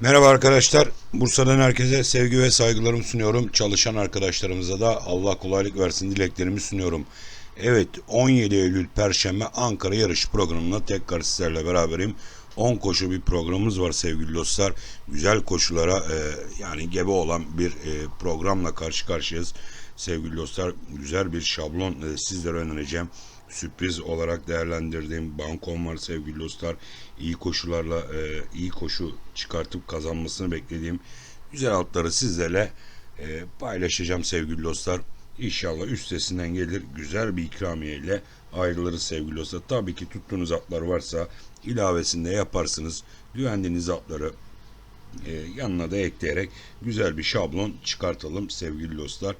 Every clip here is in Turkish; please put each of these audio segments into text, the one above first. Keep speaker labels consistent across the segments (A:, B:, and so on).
A: Merhaba arkadaşlar. Bursa'dan herkese sevgi ve saygılarımı sunuyorum. Çalışan arkadaşlarımıza da Allah kolaylık versin dileklerimi sunuyorum. Evet 17 Eylül Perşembe Ankara yarış programında tekrar sizlerle beraberim. 10 koşu bir programımız var sevgili dostlar. Güzel koşulara e, yani gebe olan bir e, programla karşı karşıyayız. Sevgili dostlar güzel bir şablon e, sizlere önereceğim sürpriz olarak değerlendirdiğim bankom var sevgili dostlar. İyi koşularla e, iyi koşu çıkartıp kazanmasını beklediğim güzel altları sizlerle e, paylaşacağım sevgili dostlar. İnşallah üstesinden gelir güzel bir ikramiye ile ayrılırız sevgili dostlar. Tabii ki tuttuğunuz atlar varsa ilavesinde yaparsınız. Güvendiğiniz atları e, yanına da ekleyerek güzel bir şablon çıkartalım sevgili dostlar.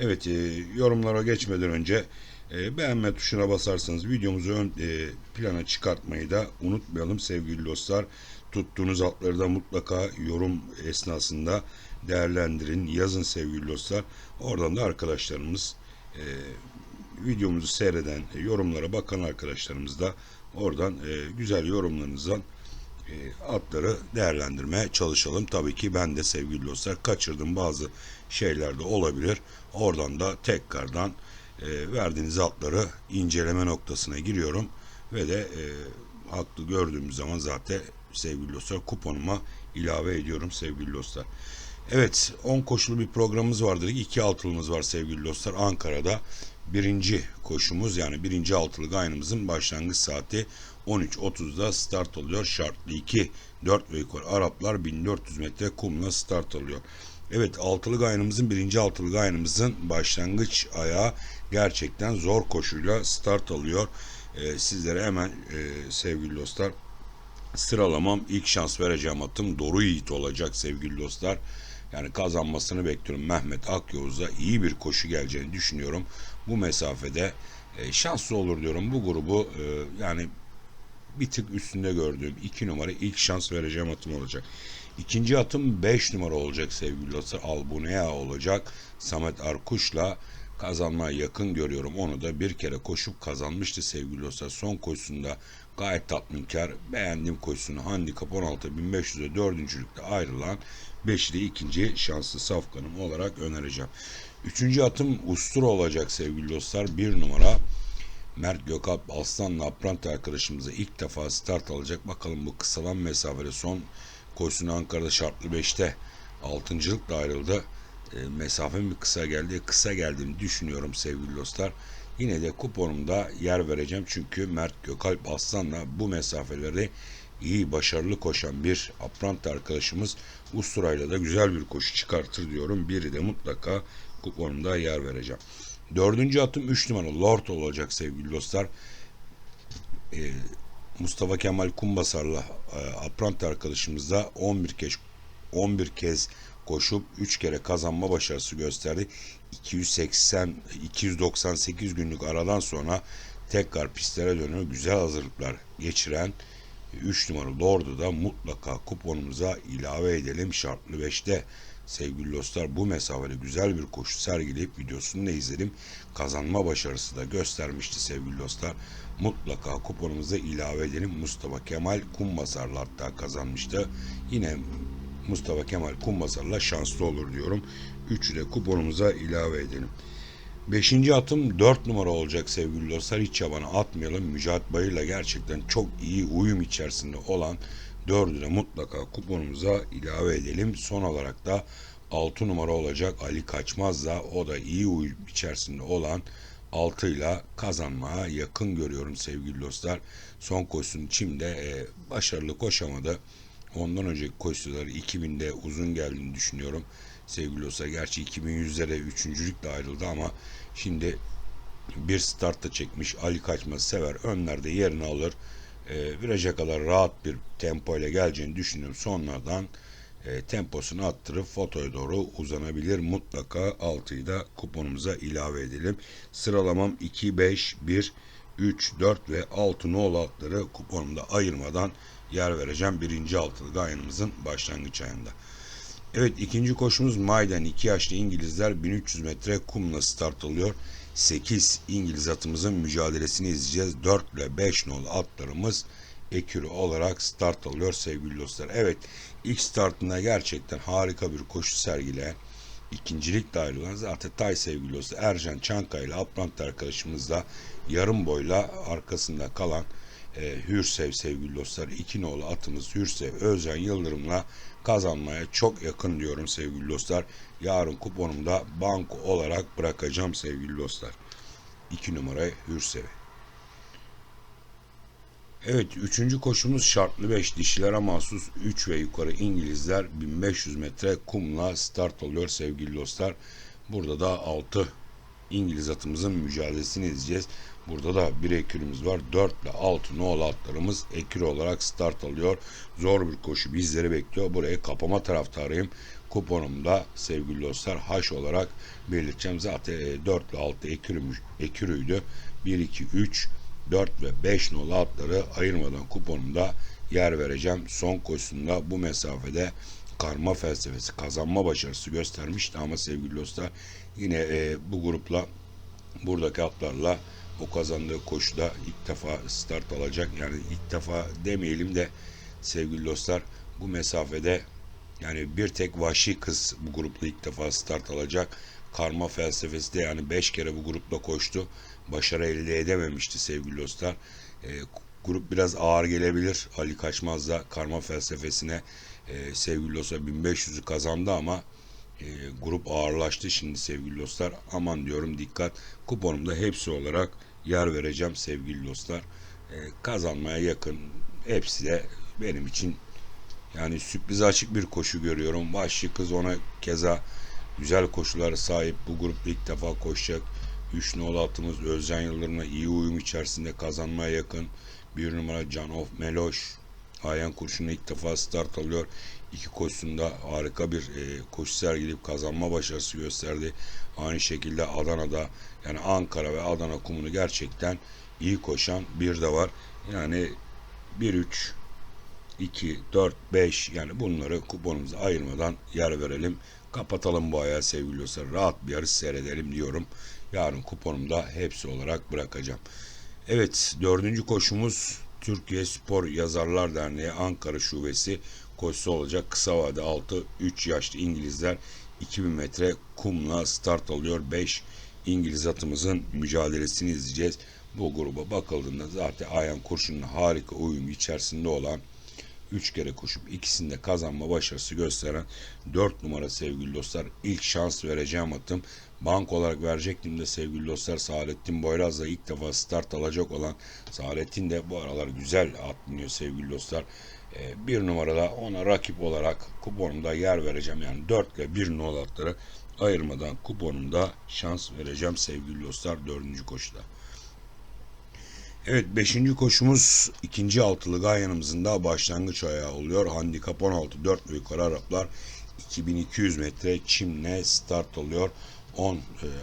A: Evet e, yorumlara geçmeden önce e, beğenme tuşuna basarsanız videomuzu ön e, plana çıkartmayı da unutmayalım sevgili dostlar. Tuttuğunuz altları da mutlaka yorum esnasında değerlendirin, yazın sevgili dostlar. Oradan da arkadaşlarımız e, videomuzu seyreden, e, yorumlara bakan arkadaşlarımız da oradan e, güzel yorumlarınızdan e, atları değerlendirmeye çalışalım. Tabii ki ben de sevgili dostlar kaçırdığım bazı şeyler de olabilir. Oradan da tekrardan e, verdiğiniz atları inceleme noktasına giriyorum ve de e, haklı gördüğüm zaman zaten sevgili dostlar kuponuma ilave ediyorum sevgili dostlar. Evet 10 koşulu bir programımız vardır. İki altılımız var sevgili dostlar. Ankara'da birinci koşumuz yani birinci altılık aynımızın başlangıç saati 13.30'da start oluyor. Şartlı 2 4 ve yukarı Araplar 1400 metre kumla start alıyor. Evet altılık aynımızın birinci altılık aynımızın başlangıç ayağı gerçekten zor koşuyla start alıyor. Ee, sizlere hemen e, sevgili dostlar sıralamam ilk şans vereceğim atım Doru Yiğit olacak sevgili dostlar. Yani kazanmasını bekliyorum. Mehmet Akyavuz'a iyi bir koşu geleceğini düşünüyorum. Bu mesafede e, şanslı olur diyorum. Bu grubu e, yani bir tık üstünde gördüğüm iki numara ilk şans vereceğim atım olacak. İkinci atım 5 numara olacak sevgili dostlar. Albunea olacak. Samet Arkuş'la kazanmaya yakın görüyorum. Onu da bir kere koşup kazanmıştı sevgili dostlar. Son koşusunda gayet tatminkar. Beğendiğim koşusunu handikap 16.500'e dördüncülükte ayrılan 5'li ikinci şanslı safkanım olarak önereceğim. Üçüncü atım Ustura olacak sevgili dostlar. Bir numara Mert Gökalp Aslan'la Aprant arkadaşımıza ilk defa start alacak. Bakalım bu kısalan mesafede son koşusunu Ankara'da şartlı 5'te altıncılıkla ayrıldı. E, mesafe mi kısa geldi? Kısa geldiğini düşünüyorum sevgili dostlar. Yine de kuponumda yer vereceğim çünkü Mert Gökalp Aslan'la bu mesafeleri iyi başarılı koşan bir Aprant arkadaşımız Ustura'yla da güzel bir koşu çıkartır diyorum. Biri de mutlaka kuponumda yer vereceğim. Dördüncü atım 3 numara Lord olacak sevgili dostlar. Ee, Mustafa Kemal Kumbasar'la e, Aprant arkadaşımızla 11 kez 11 kez koşup 3 kere kazanma başarısı gösterdi. 280 298 günlük aradan sonra tekrar pistlere dönüyor. Güzel hazırlıklar geçiren 3 numaralı Lord'u da mutlaka kuponumuza ilave edelim. Şartlı 5'te sevgili dostlar bu mesafede güzel bir koşu sergileyip videosunu da izledim. Kazanma başarısı da göstermişti sevgili dostlar. Mutlaka kuponumuza ilave edelim. Mustafa Kemal Kumbasar'la hatta kazanmıştı. Yine Mustafa Kemal Kumbasar'la şanslı olur diyorum. Üçü de kuponumuza ilave edelim. Beşinci atım 4 numara olacak sevgili dostlar. Hiç yabana atmayalım. Mücahit Bayır'la gerçekten çok iyi uyum içerisinde olan dördü mutlaka kuponumuza ilave edelim. Son olarak da 6 numara olacak Ali Kaçmaz'la o da iyi uyum içerisinde olan 6 ile kazanmaya yakın görüyorum sevgili dostlar. Son koşusun Çim'de e, başarılı koşamadı. Ondan önceki koşuları 2000'de uzun geldiğini düşünüyorum. Sevgili dostlar gerçi 2100'lere üçüncülükle ayrıldı ama şimdi bir startta çekmiş Ali Kaçmaz sever. Önlerde yerini alır. E, viraja kadar rahat bir tempo ile geleceğini düşünüyorum. Sonlardan e, temposunu attırıp fotoya doğru uzanabilir. Mutlaka 6'yı da kuponumuza ilave edelim. Sıralamam 2, 5, 1, 3, 4 ve 6 nolu atları kuponumda ayırmadan yer vereceğim. Birinci altılı ayınımızın başlangıç ayında. Evet ikinci koşumuz Mayden 2 yaşlı İngilizler 1300 metre kumla start alıyor. 8 İngiliz atımızın mücadelesini izleyeceğiz. 4 ile 5 nolu atlarımız Ekürü olarak start alıyor sevgili dostlar. Evet ilk startında gerçekten harika bir koşu sergileyen ikincilik ayrılan zaten Tay sevgili dostlar Ercan Çankaya ile Aplant arkadaşımız da yarım boyla arkasında kalan e, Hürsev sevgili dostlar. iki nolu atımız Hürsev Özcan Yıldırım'la kazanmaya çok yakın diyorum sevgili dostlar. Yarın kuponumda banko olarak bırakacağım sevgili dostlar. 2 numarayı Hürsev'e. Evet, üçüncü koşumuz şartlı 5 dişilere mahsus 3 ve yukarı İngilizler 1500 metre kumla start oluyor sevgili dostlar. Burada da 6 İngiliz atımızın mücadelesini izleyeceğiz. Burada da bir ekürümüz var. 4 ile 6 nol atlarımız ekür olarak start alıyor. Zor bir koşu bizleri bekliyor. Burayı kapama taraftarıyım. Kuponumda sevgili dostlar H olarak belirteceğim. Zaten 4 ile 6 ekürümüş, ekürüydü. 1, 2, 3, 4 ve 5 nolu atları ayırmadan kuponumda yer vereceğim. Son koşusunda bu mesafede karma felsefesi kazanma başarısı göstermişti ama sevgili dostlar yine e, bu grupla buradaki atlarla o kazandığı koşuda ilk defa start alacak. Yani ilk defa demeyelim de sevgili dostlar bu mesafede yani bir tek vahşi kız bu grupla ilk defa start alacak. Karma felsefesi de yani 5 kere bu grupla koştu. Başarı elde edememişti sevgili dostlar. E, grup biraz ağır gelebilir. Ali Kaçmaz da karma felsefesine e, sevgili dostlar 1500'ü kazandı ama e, grup ağırlaştı şimdi sevgili dostlar. Aman diyorum dikkat. Kuponumda hepsi olarak yer vereceğim sevgili dostlar. E, kazanmaya yakın hepsi de benim için yani sürpriz açık bir koşu görüyorum. Vahşi kız ona keza güzel koşuları sahip. Bu grup ilk defa koşacak. 3 nolu atımız Özcan Yıldırım'la iyi uyum içerisinde kazanmaya yakın. Bir numara Can of Meloş. Ayan kurşunu ilk defa start alıyor. İki koşusunda harika bir e, koşu sergileyip kazanma başarısı gösterdi. Aynı şekilde Adana'da yani Ankara ve Adana kumunu gerçekten iyi koşan bir de var. Yani 1-3 2, 4, 5 yani bunları kuponumuza ayırmadan yer verelim. Kapatalım bu ayağı sevgili dostlar. Rahat bir yarış seyredelim diyorum. Yarın kuponumda hepsi olarak bırakacağım. Evet dördüncü koşumuz Türkiye Spor Yazarlar Derneği Ankara Şubesi koşusu olacak. Kısa vade 6 3 yaşlı İngilizler 2000 metre kumla start alıyor. 5 İngiliz atımızın mücadelesini izleyeceğiz. Bu gruba bakıldığında zaten Ayan Kurşun'un harika uyum içerisinde olan 3 kere koşup ikisinde kazanma başarısı gösteren 4 numara sevgili dostlar. ilk şans vereceğim atım. Bank olarak verecektim de sevgili dostlar Saadettin Boyraz'la ilk defa start alacak olan Saadettin de bu aralar güzel at biniyor sevgili dostlar. Ee, bir numarada ona rakip olarak kuponumda yer vereceğim. Yani 4 ile 1 nol atları ayırmadan kuponumda şans vereceğim sevgili dostlar 4. koşuda. Evet 5. koşumuz ikinci altılı Ganyan'ımızın da başlangıç ayağı oluyor. Handikap 16 4 ve yukarı Araplar 2200 metre çimle start oluyor. 10 e,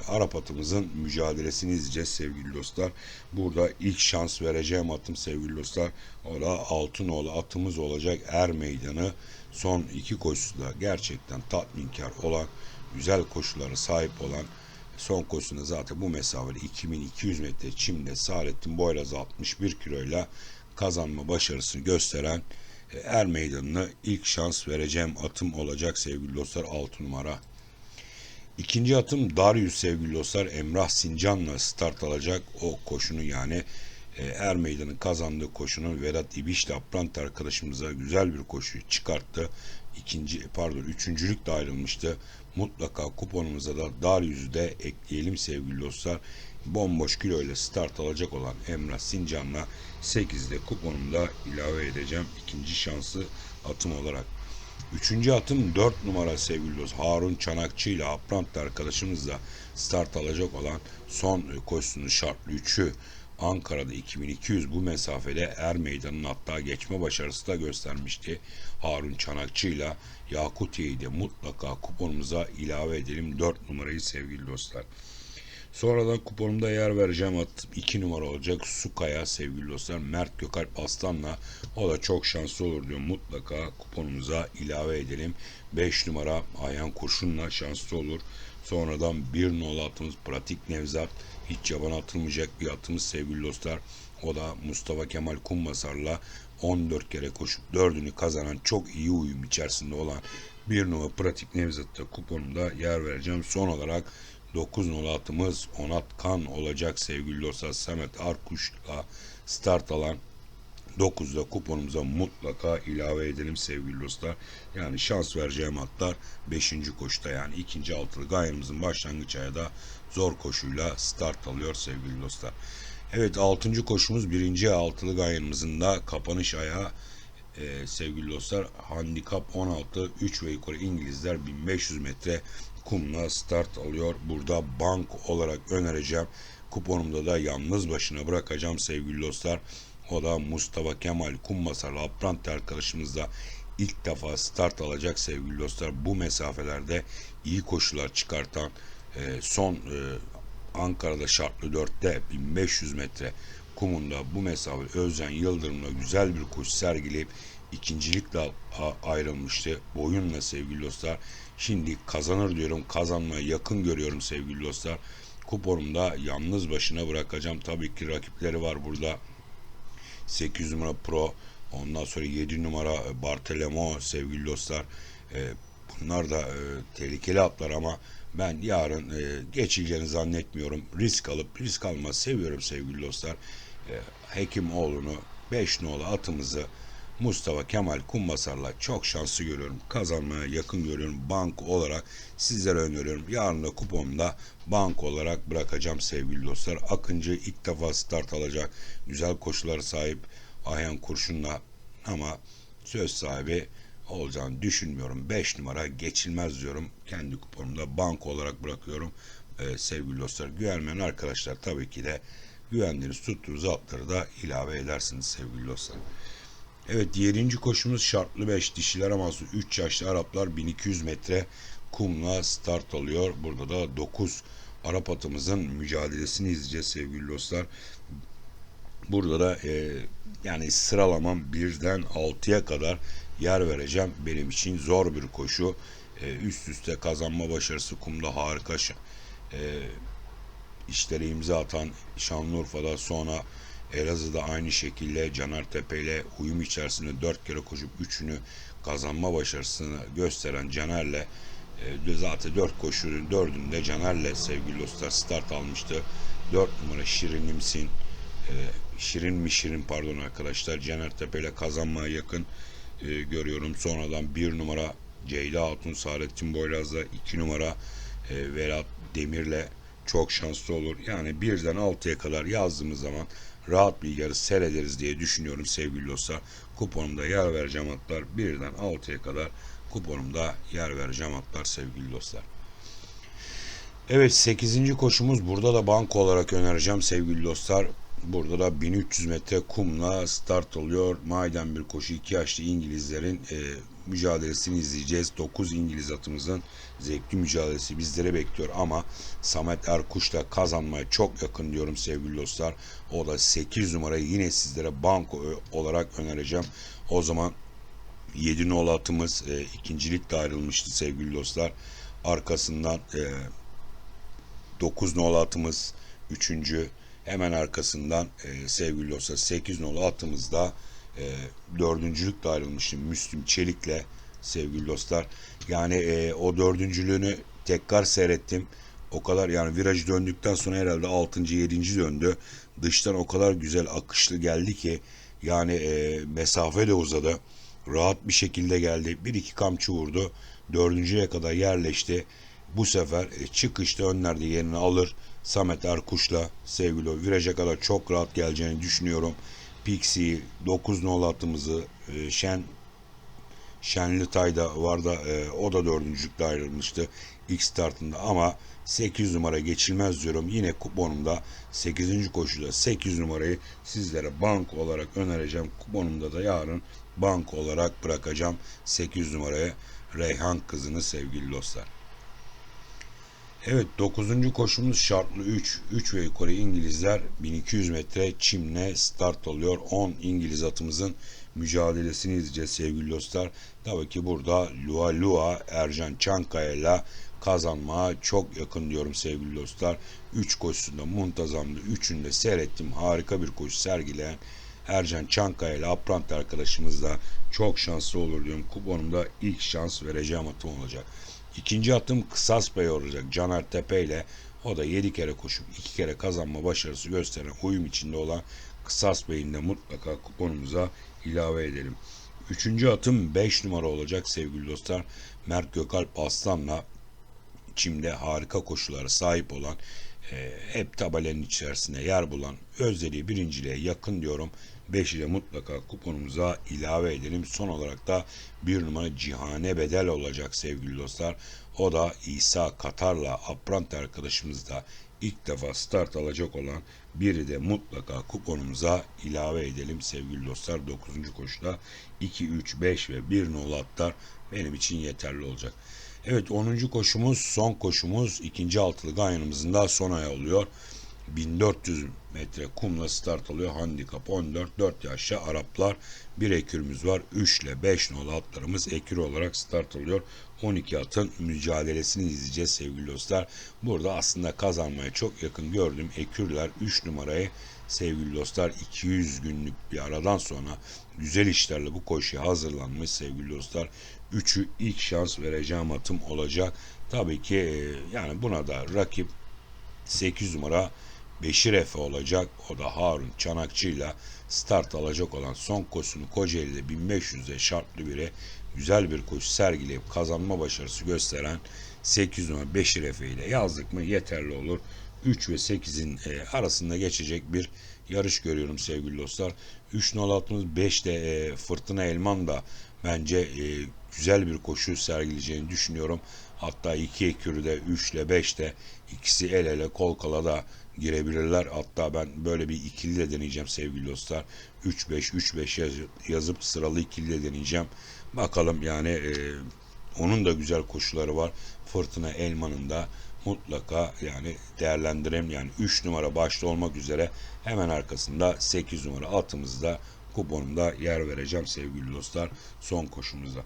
A: Arap atımızın mücadelesini izleyeceğiz sevgili dostlar. Burada ilk şans vereceğim atım sevgili dostlar. O da Altınoğlu atımız olacak Er Meydanı. Son iki koşuda gerçekten tatminkar olan, güzel koşuları sahip olan Son koşusunda zaten bu mesafede 2200 metre çimde Saadettin Boyraz 61 kiloyla kazanma başarısını gösteren e, Er Meydanı'na ilk şans vereceğim atım olacak sevgili dostlar 6 numara. İkinci atım Darius sevgili dostlar Emrah Sincan'la start alacak o koşunu yani e, Er Meydan'ın kazandığı koşunu Vedat İbiş ile arkadaşımıza güzel bir koşu çıkarttı. İkinci pardon üçüncülük de ayrılmıştı. Mutlaka kuponumuza da dar yüzü de ekleyelim sevgili dostlar. Bomboş kilo ile start alacak olan Emrah Sincan'la 8'de kuponumda ilave edeceğim. ikinci şansı atım olarak. Üçüncü atım 4 numara sevgili dost Harun Çanakçı ile Aprant arkadaşımızla start alacak olan son koşusunun şartlı 3'ü Ankara'da 2200 bu mesafede Er Meydanı'nın hatta geçme başarısı da göstermişti. Harun Çanakçı ile Yakutiye'yi de mutlaka kuponumuza ilave edelim. 4 numarayı sevgili dostlar. Sonradan kuponumda yer vereceğim at 2 numara olacak Sukaya sevgili dostlar. Mert Gökalp Aslan'la o da çok şanslı olur diyor. Mutlaka kuponumuza ilave edelim. 5 numara Ayhan Kurşun'la şanslı olur. Sonradan 1 nolu atımız Pratik Nevzat. Hiç yaban atılmayacak bir atımız sevgili dostlar. O da Mustafa Kemal Kumbasar'la 14 kere koşup 4'ünü kazanan çok iyi uyum içerisinde olan bir numara pratik Nevzat'ta kuponunda yer vereceğim. Son olarak 9 nolu Onat Kan olacak sevgili dostlar. Samet Arkuş'la start alan 9'da kuponumuza mutlaka ilave edelim sevgili dostlar. Yani şans vereceğim atlar 5. koşuda yani ikinci altılı gayemizin başlangıç aya da zor koşuyla start alıyor sevgili dostlar. Evet 6. koşumuz 1. altılı gayemizin da kapanış ayağı e, sevgili dostlar handikap 16 3 ve yukarı İngilizler 1500 metre kumla start alıyor. Burada bank olarak önereceğim. Kuponumda da yalnız başına bırakacağım sevgili dostlar. O da Mustafa Kemal Kumbasarlı Aprant arkadaşımız da ilk defa start alacak sevgili dostlar. Bu mesafelerde iyi koşular çıkartan e, son e, Ankara'da şartlı 4'te 1500 metre kumunda bu mesafe Özcan Yıldırım'la güzel bir koşu sergileyip ikincilikle ayrılmıştı. Boyunla sevgili dostlar. Şimdi kazanır diyorum. Kazanmaya yakın görüyorum sevgili dostlar. Kuponumda yalnız başına bırakacağım. Tabii ki rakipleri var burada. 8 numara Pro, ondan sonra 7 numara Bartelemo sevgili dostlar. E, bunlar da e, tehlikeli atlar ama ben yarın e, geçeceğini zannetmiyorum. Risk alıp risk alma seviyorum sevgili dostlar. E, Hekimoğlu'nu 5 nolu atımızı Mustafa Kemal Kumbasar'la çok şanslı görüyorum. Kazanmaya yakın görüyorum. Bank olarak sizlere öneriyorum. Yarın da kuponda bank olarak bırakacağım sevgili dostlar. Akıncı ilk defa start alacak. Güzel koşuları sahip Ayhan Kurşun'la ama söz sahibi olacağını düşünmüyorum. 5 numara geçilmez diyorum. Kendi kuponumda bank olarak bırakıyorum. Ee, sevgili dostlar güvenmeyen arkadaşlar tabii ki de güvendiğiniz tuttuğunuz atları da ilave edersiniz sevgili dostlar. Evet 7. koşumuz şartlı 5 dişiler aması 3 yaşlı Araplar 1200 metre kumla start alıyor. Burada da 9 Arap atımızın mücadelesini izleyeceğiz sevgili dostlar. Burada da e, yani sıralamam birden 6'ya kadar yer vereceğim. Benim için zor bir koşu. E, üst üste kazanma başarısı kumda harika e, işlere imza atan Şanlıurfa'da sonra Elazığ'da aynı şekilde Caner Tepe ile uyum içerisinde dört kere koşup üçünü kazanma başarısını gösteren Caner'le e, zaten dört koşunun dördünde Caner'le sevgili dostlar start almıştı. Dört numara Şirinimsin e, Şirin mi Şirin pardon arkadaşlar Caner Tepe ile kazanmaya yakın e, görüyorum. Sonradan bir numara Ceyda Hatun Saadettin Boylaz'la iki numara e, Velat Demir'le çok şanslı olur. Yani birden altıya kadar yazdığımız zaman rahat bir yarı seyrederiz diye düşünüyorum sevgili dostlar. Kuponumda yer vereceğim atlar birden 6'ya kadar kuponumda yer vereceğim atlar sevgili dostlar. Evet 8. koşumuz burada da banko olarak önereceğim sevgili dostlar. Burada da 1300 metre kumla start oluyor. Maiden bir koşu iki yaşlı İngilizlerin e, mücadelesini izleyeceğiz. 9 İngiliz atımızın zevkli mücadelesi bizlere bekliyor ama Samet Erkuş da kazanmaya çok yakın diyorum sevgili dostlar. O da 8 numarayı yine sizlere banko olarak önereceğim. O zaman 7 nolu atımız e, ikincilikle ayrılmıştı sevgili dostlar. Arkasından e, 9 nolu atımız üçüncü Hemen arkasından e, sevgili dostlar 8 nolu atımızda e, dördüncülükle ayrılmıştı Müslüm Çelik'le sevgili dostlar. Yani e, o dördüncülüğünü tekrar seyrettim. O kadar yani viraj döndükten sonra herhalde 6. 7. döndü. Dıştan o kadar güzel akışlı geldi ki yani e, mesafe de uzadı. Rahat bir şekilde geldi. Bir iki kamçı vurdu. Dördüncüye kadar yerleşti. Bu sefer e, çıkışta önlerde yerini alır. Samet Erkuş'la sevgili o viraja kadar çok rahat geleceğini düşünüyorum. Pixie 9 nol attığımızı e, Şen Şenli Tayda var da e, o da dördüncülükte ayrılmıştı ilk startında ama 8 numara geçilmez diyorum. Yine kuponumda 8. koşuda 8 numarayı sizlere bank olarak önereceğim. Kuponumda da yarın bank olarak bırakacağım 8 numaraya Reyhan kızını sevgili dostlar. Evet 9. koşumuz şartlı 3. 3 ve yukarı İngilizler 1200 metre çimle start alıyor. 10 İngiliz atımızın mücadelesini izleyeceğiz sevgili dostlar. Tabii ki burada Lua Lua Ercan Çankaya ile kazanmaya çok yakın diyorum sevgili dostlar. 3 koşusunda muntazamdı. 3'ünde seyrettim. Harika bir koşu sergileyen Ercan Çankaya ile Aprant arkadaşımız da çok şanslı olur diyorum. Kuponumda ilk şans vereceğim atım olacak. İkinci atım Kısas Bey olacak. Caner Tepe ile o da 7 kere koşup 2 kere kazanma başarısı gösteren uyum içinde olan Kısas Bey'in de mutlaka kuponumuza ilave edelim. Üçüncü atım 5 numara olacak sevgili dostlar. Mert Gökalp Aslan'la çimde harika koşulara sahip olan e, hep tabelenin içerisine yer bulan özelliği birinciliğe yakın diyorum. 5 ile mutlaka kuponumuza ilave edelim. Son olarak da bir numara Cihane Bedel olacak sevgili dostlar. O da İsa Katar'la Aprant arkadaşımız da ilk defa start alacak olan biri de mutlaka kuponumuza ilave edelim sevgili dostlar. 9. koşuda 2, 3, 5 ve 1 nolu benim için yeterli olacak. Evet 10. koşumuz son koşumuz ikinci altılı ganyanımızın da son ayağı oluyor. 1400 metre kumla start alıyor. Handikap 14. 4 yaşlı Araplar. Bir ekürümüz var. 3 ile 5 nolu atlarımız ekür olarak start alıyor. 12 atın mücadelesini izleyeceğiz sevgili dostlar. Burada aslında kazanmaya çok yakın gördüğüm ekürler 3 numarayı sevgili dostlar 200 günlük bir aradan sonra güzel işlerle bu koşuya hazırlanmış sevgili dostlar. 3'ü ilk şans vereceğim atım olacak. Tabii ki e, yani buna da rakip 8 numara Beşir Efe olacak. O da Harun Çanakçı ile start alacak olan son koşusunu Kocaeli'de 1500'de şartlı bire güzel bir koşu sergileyip kazanma başarısı gösteren 8 numara Beşir Efe ile yazdık mı yeterli olur. 3 ve 8'in e, arasında geçecek bir yarış görüyorum sevgili dostlar. 3 nol atımız 5 de e, Fırtına Elman da bence e, güzel bir koşu sergileyeceğini düşünüyorum. Hatta 2 ekürü de 3 ile 5 de ikisi el ele kol kola da girebilirler. Hatta ben böyle bir ikili de deneyeceğim sevgili dostlar. 3-5 3-5 yazıp, sıralı ikili de deneyeceğim. Bakalım yani e, onun da güzel koşuları var. Fırtına Elman'ın da mutlaka yani değerlendireyim. Yani 3 numara başta olmak üzere hemen arkasında 8 numara atımızda kuponumda yer vereceğim sevgili dostlar son koşumuzda.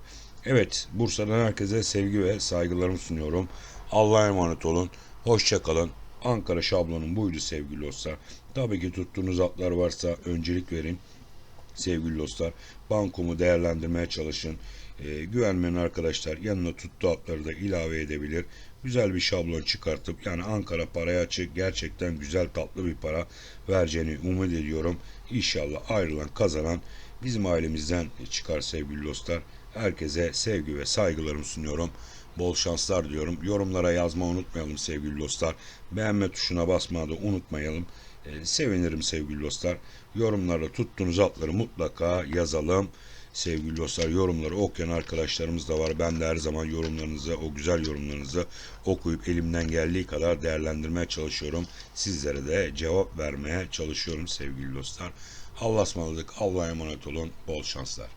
A: Evet Bursa'dan herkese sevgi ve saygılarımı sunuyorum. Allah'a emanet olun. Hoşçakalın. Ankara şablonum buydu sevgili dostlar. Tabii ki tuttuğunuz atlar varsa öncelik verin sevgili dostlar. Bankomu değerlendirmeye çalışın. Ee, güvenmeyen arkadaşlar yanına tuttuğu atları da ilave edebilir. Güzel bir şablon çıkartıp yani Ankara paraya açık gerçekten güzel tatlı bir para vereceğini umut ediyorum. İnşallah ayrılan kazanan bizim ailemizden çıkar sevgili dostlar. Herkese sevgi ve saygılarımı sunuyorum. Bol şanslar diyorum. Yorumlara yazma unutmayalım sevgili dostlar. Beğenme tuşuna basmayı da unutmayalım. Ee, sevinirim sevgili dostlar. Yorumlarda tuttuğunuz atları mutlaka yazalım. Sevgili dostlar yorumları okuyan arkadaşlarımız da var. Ben de her zaman yorumlarınızı, o güzel yorumlarınızı okuyup elimden geldiği kadar değerlendirmeye çalışıyorum. Sizlere de cevap vermeye çalışıyorum sevgili dostlar. Allah'a ısmarladık. Allah'a emanet olun. Bol şanslar.